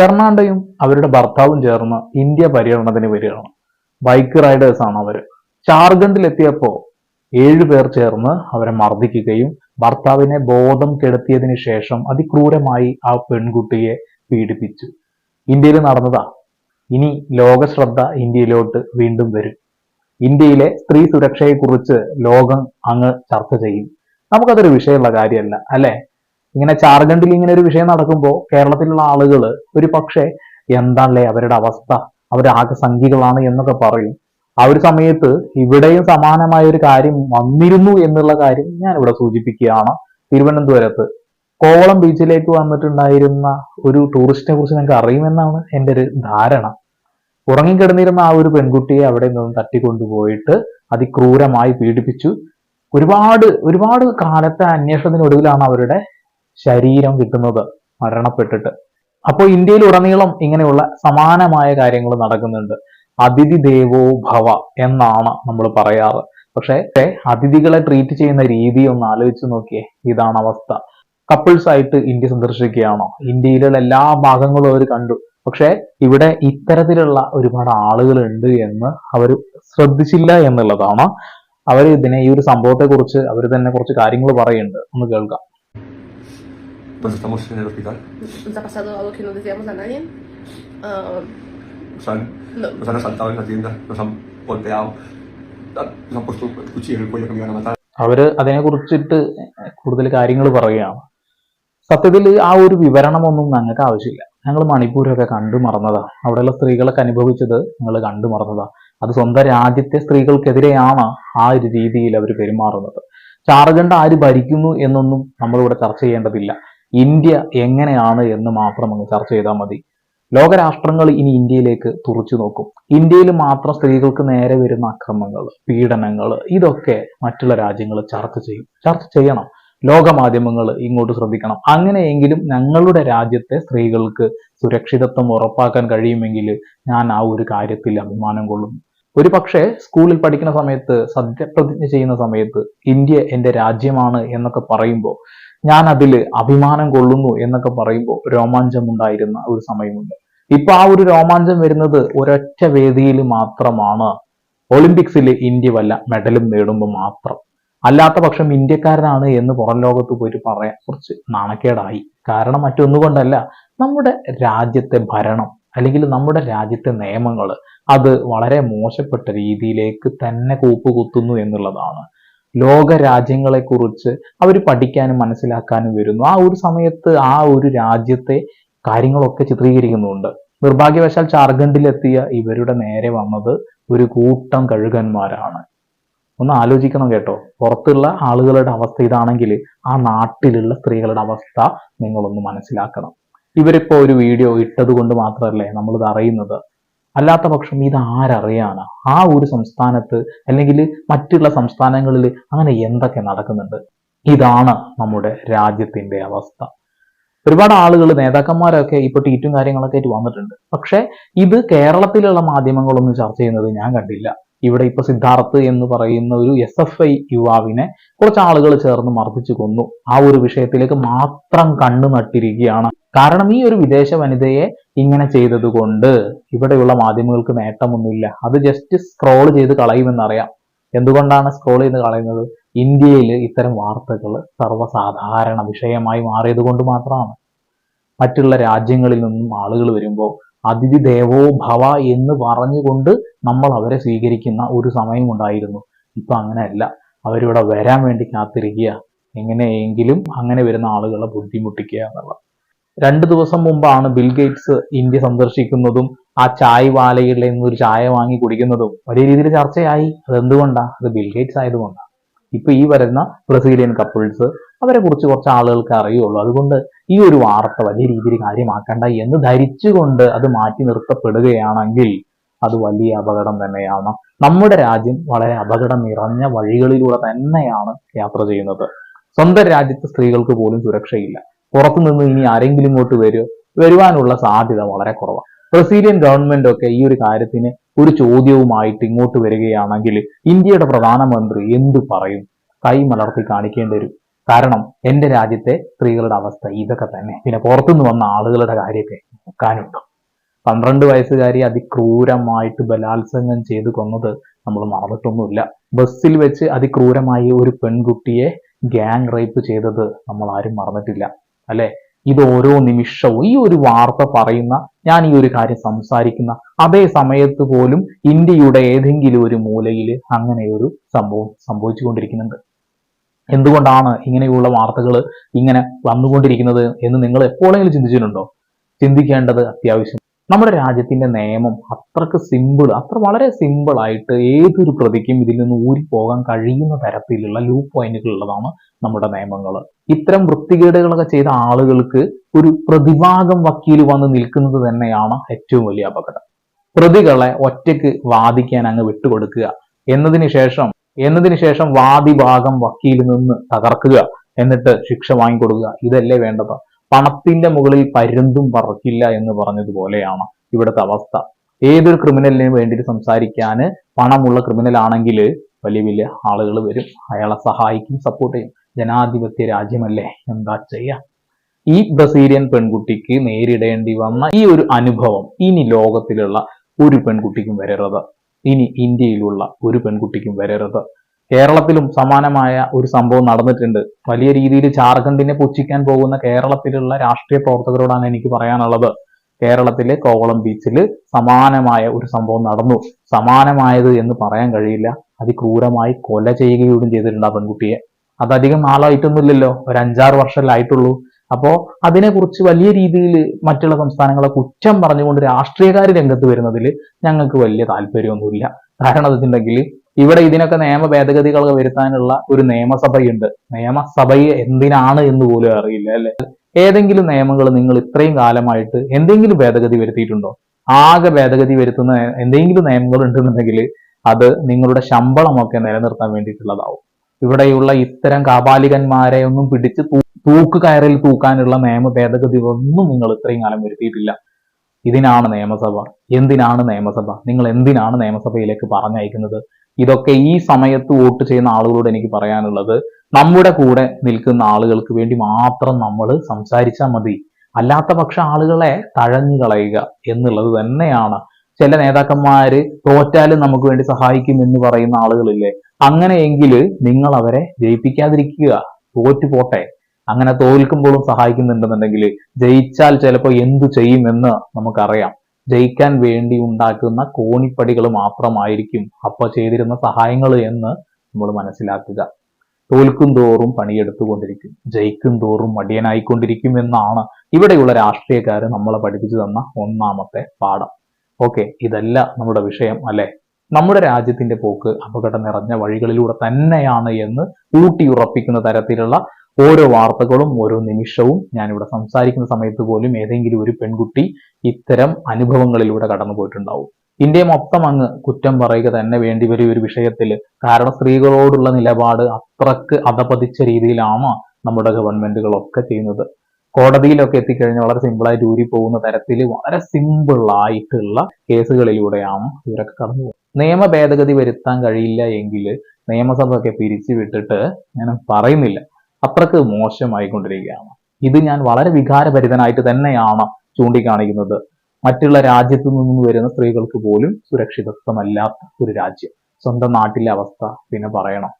ഫെർണാണ്ടയും അവരുടെ ഭർത്താവും ചേർന്ന് ഇന്ത്യ പര്യടനത്തിന് വരികയാണ്. ബൈക്ക് റൈഡേഴ്സ് ആണ് അവർ. ജാർഖണ്ഡിലെത്തിയപ്പോ ഏഴു പേർ ചേർന്ന് അവരെ മർദ്ദിക്കുകയും ഭർത്താവിനെ ബോധം കെടുത്തിയതിനു ശേഷം അതിക്രൂരമായി ആ പെൺകുട്ടിയെ പീഡിപ്പിച്ചു. ഇന്ത്യയിൽ നടന്നതാ. ഇനി ലോക ശ്രദ്ധ ഇന്ത്യയിലോട്ട് വീണ്ടും വരും. ഇന്ത്യയിലെ സ്ത്രീ സുരക്ഷയെക്കുറിച്ച് ലോകം അങ്ങ് ചർച്ച ചെയ്യും. നമുക്കതൊരു വിഷയമുള്ള കാര്യമല്ല അല്ലെ? ഇങ്ങനെ ജാർഖണ്ഡിൽ ഇങ്ങനെ ഒരു വിഷയം നടക്കുമ്പോൾ കേരളത്തിലുള്ള ആളുകൾ ഒരു പക്ഷേ എന്താണല്ലേ അവരുടെ അവസ്ഥ? അവർ ആകെ സംഖ്യകളാണ് എന്നൊക്കെ പറയും. ആ ഒരു സമയത്ത് ഇവിടെയും സമാനമായ ഒരു കാര്യം വന്നിരുന്നു എന്നുള്ള കാര്യം ഞാൻ ഇവിടെ സൂചിപ്പിക്കുകയാണ് തിരുവനന്തപുരത്ത്. കോവളം ബീച്ചിലേക്ക് വന്നിട്ടുണ്ടായിരുന്ന ഒരു ടൂറിസ്റ്റിനെ കുറിച്ച് ഞങ്ങൾക്ക് അറിയുമെന്നാണ് എന്റെ ഒരു ധാരണ. ഉറങ്ങിക്കിടന്നിരുന്ന ആ ഒരു പെൺകുട്ടിയെ അവിടെ നിന്നും തട്ടിക്കൊണ്ടുപോയിട്ട് അതിക്രൂരമായി പീഡിപ്പിച്ചു. ഒരുപാട് ഒരുപാട് കാലത്തെ അന്വേഷണത്തിനൊടുവിലാണ് അവരുടെ ശരീരം കിട്ടുന്നത് മരണപ്പെട്ടിട്ട്. അപ്പോൾ ഇന്ത്യയിൽ ഉടനീളം ഇങ്ങനെയുള്ള സമാനമായ കാര്യങ്ങൾ നടക്കുന്നുണ്ട്. അതിഥി ദേവോ ഭവ എന്നാണ് നമ്മൾ പറയാറ്. പക്ഷേ അതിഥികളെ ട്രീറ്റ് ചെയ്യുന്ന രീതി ഒന്ന് ആലോചിച്ച് നോക്കിയേ. ഇതാണ് അവസ്ഥ. കപ്പിൾസ് ആയിട്ട് ഇന്ത്യ സന്ദർശിക്കുകയാണോ? ഇന്ത്യയിലുള്ള എല്ലാ ഭാഗങ്ങളും അവർ കണ്ടു. പക്ഷെ ഇവിടെ ഇത്തരത്തിലുള്ള ഒരുപാട് ആളുകൾ ഉണ്ട് എന്ന് അവർ ശ്രദ്ധിച്ചില്ല എന്നുള്ളതാണ്. അവർ ഇതിനെ ഈ ഒരു സംഭവത്തെ കുറിച്ച് അവർ തന്നെ കുറച്ച് കാര്യങ്ങൾ പറയുന്നുണ്ട്. ഒന്ന് കേൾക്കാം. Pues estamos en el hospital. ¿Nos ha pasado algo que no deseamos a nadie? Uh, Nos han, no. nos han asaltado en la tienda, nos han golpeado, nos han puesto el cuchillo en el cuello que me iban a matar. അവർ അതിനെക്കുറിച്ചിട്ട് കൂടുതൽ കാര്യങ്ങൾ പറയുകയാണ് സത്യത്തിൽ ആ ഒരു വിവരണമൊന്നും ഞങ്ങൾക്ക് ആവശ്യമില്ല ഞങ്ങൾ മണിപ്പൂരൊക്കെ കണ്ടു മറന്നതാ അവിടെയുള്ള സ്ത്രീകളൊക്കെ അനുഭവിച്ചത് ഞങ്ങൾ കണ്ടു മറന്നതാ അത് സ്വന്തം രാജ്യത്തെ സ്ത്രീകൾക്കെതിരെയാണ് ആ ഒരു രീതിയിൽ അവർ പെരുമാറുന്നത് ജാർഖണ്ഡ് ആര് ഭരിക്കുന്നു എന്നൊന്നും നമ്മളിവിടെ ചർച്ച ചെയ്യേണ്ടതില്ല ഇന്ത്യ എങ്ങനെയാണ് എന്ന് മാത്രം അങ്ങ് ചർച്ച ചെയ്താൽ മതി. ലോകരാഷ്ട്രങ്ങൾ ഇനി ഇന്ത്യയിലേക്ക് തുറച്ചു നോക്കും. ഇന്ത്യയിൽ മാത്രം സ്ത്രീകൾക്ക് നേരെ വരുന്ന അക്രമങ്ങൾ പീഡനങ്ങൾ ഇതൊക്കെ മറ്റുള്ള രാജ്യങ്ങൾ ചർച്ച ചെയ്യും. ചർച്ച ചെയ്യണം. ലോകമാധ്യമങ്ങൾ ഇങ്ങോട്ട് ശ്രദ്ധിക്കണം. അങ്ങനെയെങ്കിലും ഞങ്ങളുടെ രാജ്യത്തെ സ്ത്രീകൾക്ക് സുരക്ഷിതത്വം ഉറപ്പാക്കാൻ കഴിയുമെങ്കിൽ ഞാൻ ആ ഒരു കാര്യത്തിൽ അഭിമാനം കൊള്ളുന്നു. ഒരു പക്ഷേ സ്കൂളിൽ പഠിക്കുന്ന സമയത്ത് സത്യപ്രതിജ്ഞ ചെയ്യുന്ന സമയത്ത് ഇന്ത്യ എന്റെ രാജ്യമാണ് എന്നൊക്കെ പറയുമ്പോൾ ഞാൻ അതിൽ അഭിമാനം കൊള്ളുന്നു എന്നൊക്കെ പറയുമ്പോൾ രോമാഞ്ചം ഉണ്ടായിരുന്ന ഒരു സമയമുണ്ട്. ഇപ്പൊ ആ ഒരു രോമാഞ്ചം വരുന്നത് ഒരൊറ്റ വേദിയിൽ മാത്രമാണ്. ഒളിമ്പിക്സിൽ ഇന്ത്യ വല്ല മെഡലും നേടുമ്പോൾ മാത്രം. അല്ലാത്ത പക്ഷം ഇന്ത്യക്കാരനാണ് എന്ന് പുറം ലോകത്ത് പോയിട്ട് പറയാൻ കുറച്ച് നാണക്കേടായി. കാരണം മറ്റൊന്നുകൊണ്ടല്ല നമ്മുടെ രാജ്യത്തെ ഭരണം അല്ലെങ്കിൽ നമ്മുടെ രാജ്യത്തെ നിയമങ്ങൾ അത് വളരെ മോശപ്പെട്ട രീതിയിലേക്ക് തന്നെ കൂപ്പുകുത്തുന്നു എന്നുള്ളതാണ്. ലോക രാജ്യങ്ങളെ കുറിച്ച് അവർ പഠിക്കാനും മനസ്സിലാക്കാനും വരുന്നു. ആ ഒരു സമയത്ത് ആ ഒരു രാജ്യത്തെ കാര്യങ്ങളൊക്കെ ചിത്രീകരിക്കുന്നുണ്ട്. നിർഭാഗ്യവശാൽ ജാർഖണ്ഡിലെത്തിയ ഇവരുടെ നേരെ വന്നത് ഒരു കൂട്ടം കഴുകന്മാരാണ്. ഒന്ന് ആലോചിക്കണം കേട്ടോ. പുറത്തുള്ള ആളുകളുടെ അവസ്ഥ ഇതാണെങ്കിൽ ആ നാട്ടിലുള്ള സ്ത്രീകളുടെ അവസ്ഥ നിങ്ങളൊന്ന് മനസ്സിലാക്കണം. ഇവരിപ്പോ ഒരു വീഡിയോ ഇട്ടത് കൊണ്ട് മാത്രമല്ലേ നമ്മളിത് അറിയുന്നത്? അല്ലാത്ത പക്ഷം ഇത് ആരറിയാണ്? ആ ഒരു സംസ്ഥാനത്ത് അല്ലെങ്കിൽ മറ്റുള്ള സംസ്ഥാനങ്ങളിൽ അങ്ങനെ എന്തൊക്കെ നടക്കുന്നുണ്ട്? ഇതാണ് നമ്മുടെ രാജ്യത്തിന്റെ അവസ്ഥ. ഒരുപാട് ആളുകൾ നേതാക്കന്മാരൊക്കെ ഇപ്പൊ ട്വീറ്റും കാര്യങ്ങളൊക്കെ ആയിട്ട് വന്നിട്ടുണ്ട്. പക്ഷെ ഇത് കേരളത്തിലുള്ള മാധ്യമങ്ങളൊന്നും ചർച്ച ചെയ്യുന്നത് ഞാൻ കണ്ടില്ല. ഇവിടെ ഇപ്പൊ സിദ്ധാർത്ഥ് എന്ന് പറയുന്ന ഒരു എസ് എഫ് ഐ യുവാവിനെ കുറച്ച് ആളുകൾ ചേർന്ന് മർദ്ദിച്ചു കൊന്നു. ആ ഒരു വിഷയത്തിലേക്ക് മാത്രം കണ്ണു നട്ടിരിക്കുകയാണ്. കാരണം ഈ ഒരു വിദേശ വനിതയെ ഇങ്ങനെ ചെയ്തതുകൊണ്ട് ഇവിടെയുള്ള മാധ്യമങ്ങൾക്ക് നേട്ടമൊന്നുമില്ല. അത് ജസ്റ്റ് സ്ക്രോൾ ചെയ്ത് കളയുമെന്നറിയാം. എന്തുകൊണ്ടാണ് സ്ക്രോൾ ചെയ്ത് കളയുന്നത്? ഇന്ത്യയിൽ ഇത്തരം വാർത്തകൾ സർവസാധാരണ വിഷയമായി മാറിയത് കൊണ്ട് മാത്രമാണ്. മറ്റുള്ള രാജ്യങ്ങളിൽ നിന്നും ആളുകൾ വരുമ്പോൾ അതിഥി ദേവോ ഭവ എന്ന് പറഞ്ഞുകൊണ്ട് നമ്മൾ അവരെ സ്വീകരിക്കുന്ന ഒരു സമയം ഉണ്ടായിരുന്നു. ഇപ്പൊ അങ്ങനെയല്ല. അവരിവിടെ വരാൻ വേണ്ടി കാത്തിരിക്കുക. എങ്ങനെയെങ്കിലും അങ്ങനെ വരുന്ന ആളുകളെ ബുദ്ധിമുട്ടിക്കുക എന്നുള്ളത്. രണ്ട് ദിവസം മുമ്പാണ് ബിൽ ഗേറ്റ്സ് ഇന്ത്യ സന്ദർശിക്കുന്നതും ആ ചായ് വാലയിൽ നിന്ന് ഒരു ചായ വാങ്ങി കുടിക്കുന്നതും വലിയ രീതിയിൽ ചർച്ചയായി. അത് എന്തുകൊണ്ടാ അത് ബിൽ ഗേറ്റ്സ് ആയതുകൊണ്ടാണ് ഇപ്പൊ ഈ വരുന്ന ബ്രസീലിയൻ കപ്പിൾസ് അവരെ കുറിച്ച് കുറച്ച് ആളുകൾക്ക് അറിയുള്ളൂ. അതുകൊണ്ട് ഈ ഒരു വാർത്ത വലിയ രീതിയിൽ കാര്യമാക്കണ്ട എന്ന് ധരിച്ചുകൊണ്ട് അത് മാറ്റി നിർത്തപ്പെടുകയാണെങ്കിൽ അത് വലിയ അപകടം തന്നെയാണ്. നമ്മുടെ രാജ്യം വളരെ അപകടം നിറഞ്ഞ വഴികളിലൂടെ തന്നെയാണ് യാത്ര ചെയ്യുന്നത്. സ്വന്തം രാജ്യത്തെ സ്ത്രീകൾക്ക് പോലും സുരക്ഷയില്ല. പുറത്തുനിന്ന് ഇനി ആരെങ്കിലും ഇങ്ങോട്ട് വരുമോ വരുവാനുള്ള സാധ്യത വളരെ കുറവാണ് ബ്രസീലിയൻ ഗവൺമെന്റ് ഒക്കെ ഈ ഒരു കാര്യത്തിന് ഒരു ചോദ്യവുമായിട്ട് ഇങ്ങോട്ട് വരികയാണെങ്കിൽ ഇന്ത്യയുടെ പ്രധാനമന്ത്രി എന്ത് പറയും? കൈ മലർത്തി കാണിക്കേണ്ടി വരും. കാരണം എന്റെ രാജ്യത്തെ സ്ത്രീകളുടെ അവസ്ഥ ഇതൊക്കെ തന്നെ. പിന്നെ പുറത്തുനിന്ന് വന്ന ആളുകളുടെ കാര്യമൊക്കെ നോക്കാനുണ്ട്. പന്ത്രണ്ട് വയസ്സുകാരി അതിക്രൂരമായിട്ട് ബലാത്സംഗം ചെയ്ത് കൊന്നത് നമ്മൾ മറന്നിട്ടൊന്നുമില്ല. ബസ്സിൽ വെച്ച് അതിക്രൂരമായി ഒരു പെൺകുട്ടിയെ ഗ്യാങ് റേപ്പ് ചെയ്തത് നമ്മൾ ആരും മറന്നിട്ടില്ല. അല്ലെ? ഇത് ഓരോ നിമിഷവും ഈ ഒരു വാർത്ത പറയുന്ന ഞാൻ ഈ ഒരു കാര്യം സംസാരിക്കുന്ന അതേ സമയത്ത് പോലും ഇന്ത്യയുടെ ഏതെങ്കിലും ഒരു മൂലയിൽ അങ്ങനെ ഒരു സംഭവം സംഭവിച്ചുകൊണ്ടിരിക്കുന്നുണ്ട്. എന്തുകൊണ്ടാണ് ഇങ്ങനെയുള്ള വാർത്തകൾ ഇങ്ങനെ വന്നുകൊണ്ടിരിക്കുന്നത് എന്ന് നിങ്ങൾ എപ്പോഴെങ്കിലും ചിന്തിച്ചിട്ടുണ്ടോ? ചിന്തിക്കേണ്ടത് അത്യാവശ്യം നമ്മുടെ രാജ്യത്തിന്റെ നിയമം അത്രയ്ക്ക് സിമ്പിൾ അത്ര വളരെ സിമ്പിൾ ആയിട്ട് ഏതൊരു പ്രതിക്കും ഇതിൽ നിന്ന് ഊരി പോകാൻ കഴിയുന്ന തരത്തിലുള്ള ലൂപ്പ് പോയിന്റുകൾ ഉള്ളതാണ് നമ്മുടെ നിയമങ്ങൾ. ഇത്തരം വൃത്തികേടുകളൊക്കെ ചെയ്ത ആളുകൾക്ക് ഒരു പ്രതിഭാഗം വക്കീൽ വന്ന് നിൽക്കുന്നത് തന്നെയാണ് ഏറ്റവും വലിയ അപകടം. പ്രതികളെ ഒറ്റയ്ക്ക് വാദിക്കാൻ അങ്ങ് വിട്ടുകൊടുക്കുക. എന്നതിന് ശേഷം എന്നതിന് ശേഷം വാദിഭാഗം വക്കീൽ നിന്ന് തകർക്കുക. എന്നിട്ട് ശിക്ഷ വാങ്ങിക്കൊടുക്കുക. ഇതല്ലേ വേണ്ടത്. പണത്തിന്റെ മുകളിൽ പരുന്തും പറക്കില്ല എന്ന് പറഞ്ഞതുപോലെയാണ് ഇവിടുത്തെ അവസ്ഥ. ഏതൊരു ക്രിമിനലിന് വേണ്ടിയിട്ട് സംസാരിക്കാൻ പണമുള്ള ക്രിമിനൽ ആണെങ്കിൽ വലിയ വലിയ ആളുകൾ വരും. അയാളെ സഹായിക്കും സപ്പോർട്ട് ചെയ്യും. ജനാധിപത്യ രാജ്യമല്ലേ? എന്താ ചെയ്യ? ഈ ബ്രസീലിയൻ പെൺകുട്ടിക്ക് നേരിടേണ്ടി വന്ന ഈ ഒരു അനുഭവം ഇനി ലോകത്തിലുള്ള ഒരു പെൺകുട്ടിക്കും വരരുത്. ഇനി ഇന്ത്യയിലുള്ള ഒരു പെൺകുട്ടിക്കും വരരുത്. കേരളത്തിലും സമാനമായ ഒരു സംഭവം നടന്നിട്ടുണ്ട്. വലിയ രീതിയിൽ ജാർഖണ്ഡിനെ പുച്ഛിക്കാൻ പോകുന്ന കേരളത്തിലുള്ള രാഷ്ട്രീയ പ്രവർത്തകരോടാണ് എനിക്ക് പറയാനുള്ളത്. കേരളത്തിലെ കോവളം ബീച്ചിൽ സമാനമായ ഒരു സംഭവം നടന്നു. സമാനമായത് എന്ന് പറയാൻ കഴിയില്ല. അതിക്രൂരമായി കൊല ചെയ്യുകയും ചെയ്തിട്ടുണ്ട് ആ പെൺകുട്ടിയെ. അതധികം നാളായിട്ടൊന്നുമില്ലല്ലോ. ഒരു അഞ്ചാറ് വർഷമല്ലേ ആയിട്ടുള്ളൂ അപ്പോ അതിനെക്കുറിച്ച് വലിയ രീതിയിൽ മറ്റുള്ള സംസ്ഥാനങ്ങളെ കുറ്റം പറഞ്ഞുകൊണ്ട് രാഷ്ട്രീയക്കാർ രംഗത്ത് വരുന്നതിൽ ഞങ്ങൾക്ക് വലിയ താല്പര്യമൊന്നുമില്ല. കാരണം എന്താ വെച്ചിട്ടുണ്ടെങ്കിൽ ഇവിടെ ഇതിനൊക്കെ നിയമ ഭേദഗതികൾ വരുത്താനുള്ള ഒരു നിയമസഭയുണ്ട്. നിയമസഭയെ എന്തിനാണ് എന്ന് പോലും അറിയില്ല അല്ലെ? ഏതെങ്കിലും നിയമങ്ങൾ നിങ്ങൾ ഇത്രയും കാലമായിട്ട് എന്തെങ്കിലും ഭേദഗതി വരുത്തിയിട്ടുണ്ടോ? ആകെ ഭേദഗതി വരുത്തുന്ന എന്തെങ്കിലും നിയമങ്ങൾ ഉണ്ടെന്നുണ്ടെങ്കിൽ അത് നിങ്ങളുടെ ശമ്പളമൊക്കെ നിലനിർത്താൻ വേണ്ടിയിട്ടുള്ളതാവും. ഇവിടെയുള്ള ഇത്തരം കാപാലികന്മാരെ ഒന്നും പിടിച്ച് തൂക്ക് കയറിൽ തൂക്കാനുള്ള നിയമ ഭേദഗതി ഒന്നും നിങ്ങൾ ഇത്രയും കാലം വരുത്തിയിട്ടില്ല. ഇതിനാണ് നിയമസഭ. എന്തിനാണ് നിയമസഭ? നിങ്ങൾ എന്തിനാണ് നിയമസഭയിലേക്ക് പറഞ്ഞയക്കുന്നത്? ഇതൊക്കെ ഈ സമയത്ത് വോട്ട് ചെയ്യുന്ന ആളുകളോട് എനിക്ക് പറയാനുള്ളത് നമ്മുടെ കൂടെ നിൽക്കുന്ന ആളുകൾക്ക് വേണ്ടി മാത്രം നമ്മൾ സംസാരിച്ചാൽ മതി. അല്ലാത്ത പക്ഷെ ആളുകളെ തഴഞ്ഞു കളയുക എന്നുള്ളത് തന്നെയാണ്. ചില നേതാക്കന്മാര് തോറ്റാലും നമുക്ക് വേണ്ടി സഹായിക്കും എന്ന് പറയുന്ന ആളുകളില്ലേ? അങ്ങനെയെങ്കിൽ നിങ്ങൾ അവരെ ജയിപ്പിക്കാതിരിക്കുക. തോറ്റു പോട്ടെ. അങ്ങനെ തോൽക്കുമ്പോഴും സഹായിക്കുന്നുണ്ടെന്നുണ്ടെങ്കിൽ ജയിച്ചാൽ ചിലപ്പോൾ എന്തു ചെയ്യുമെന്ന് നമുക്കറിയാം. ജയിക്കാൻ വേണ്ടി ഉണ്ടാക്കുന്ന കോണിപ്പടികൾ മാത്രമായിരിക്കും അപ്പ ചെയ്തിരുന്ന സഹായങ്ങൾ എന്ന് നമ്മൾ മനസ്സിലാക്കുക. തോൽക്കും തോറും പണിയെടുത്തുകൊണ്ടിരിക്കും. ജയിക്കും തോറും മടിയനായിക്കൊണ്ടിരിക്കും എന്നാണ് ഇവിടെയുള്ള രാഷ്ട്രീയക്കാർ നമ്മളെ പഠിപ്പിച്ചു തന്ന ഒന്നാമത്തെ പാഠം. ഓക്കെ ഇതല്ല നമ്മുടെ വിഷയം അല്ലെ? നമ്മുടെ രാജ്യത്തിന്റെ പോക്ക് അപകടം നിറഞ്ഞ വഴികളിലൂടെ തന്നെയാണ് എന്ന് ഊട്ടിയുറപ്പിക്കുന്ന തരത്തിലുള്ള ഓരോ വാർത്തകളും ഓരോ നിമിഷവും ഞാനിവിടെ സംസാരിക്കുന്ന സമയത്ത് പോലും ഏതെങ്കിലും ഒരു പെൺകുട്ടി ഇത്തരം അനുഭവങ്ങളിലൂടെ കടന്നു പോയിട്ടുണ്ടാവും. ഇന്ത്യ മൊത്തം അങ്ങ് കുറ്റം പറയുക തന്നെ വേണ്ടി വരും ഒരു വിഷയത്തിൽ കാരണം സ്ത്രീകളോടുള്ള നിലപാട് അത്രയ്ക്ക് അധപതിച്ച രീതിയിലാണ് നമ്മുടെ ഗവൺമെന്റുകളൊക്കെ ചെയ്യുന്നത്. കോടതിയിലൊക്കെ എത്തിക്കഴിഞ്ഞാൽ വളരെ സിമ്പിളായിട്ട് ഊരി പോകുന്ന തരത്തിൽ വളരെ സിമ്പിളായിട്ടുള്ള കേസുകളിലൂടെയാണ് ഇവരൊക്കെ കടന്നു പോകുന്നത്. നിയമ ഭേദഗതി വരുത്താൻ കഴിയില്ല എങ്കിൽ നിയമസഭയൊക്കെ പിരിച്ചു വിട്ടിട്ട് ഞാൻ പറയുന്നില്ല. അത്രയ്ക്ക് മോശമായിക്കൊണ്ടിരിക്കുകയാണ്. ഇത് ഞാൻ വളരെ വികാരഭരിതനായിട്ട് തന്നെയാണ് ചൂണ്ടിക്കാണിക്കുന്നത്. മറ്റുള്ള രാജ്യത്തു നിന്ന് വരുന്ന സ്ത്രീകൾക്ക് പോലും സുരക്ഷിതത്വമല്ലാത്ത ഒരു രാജ്യം. സ്വന്തം നാട്ടിലെ അവസ്ഥ പിന്നെ പറയണം.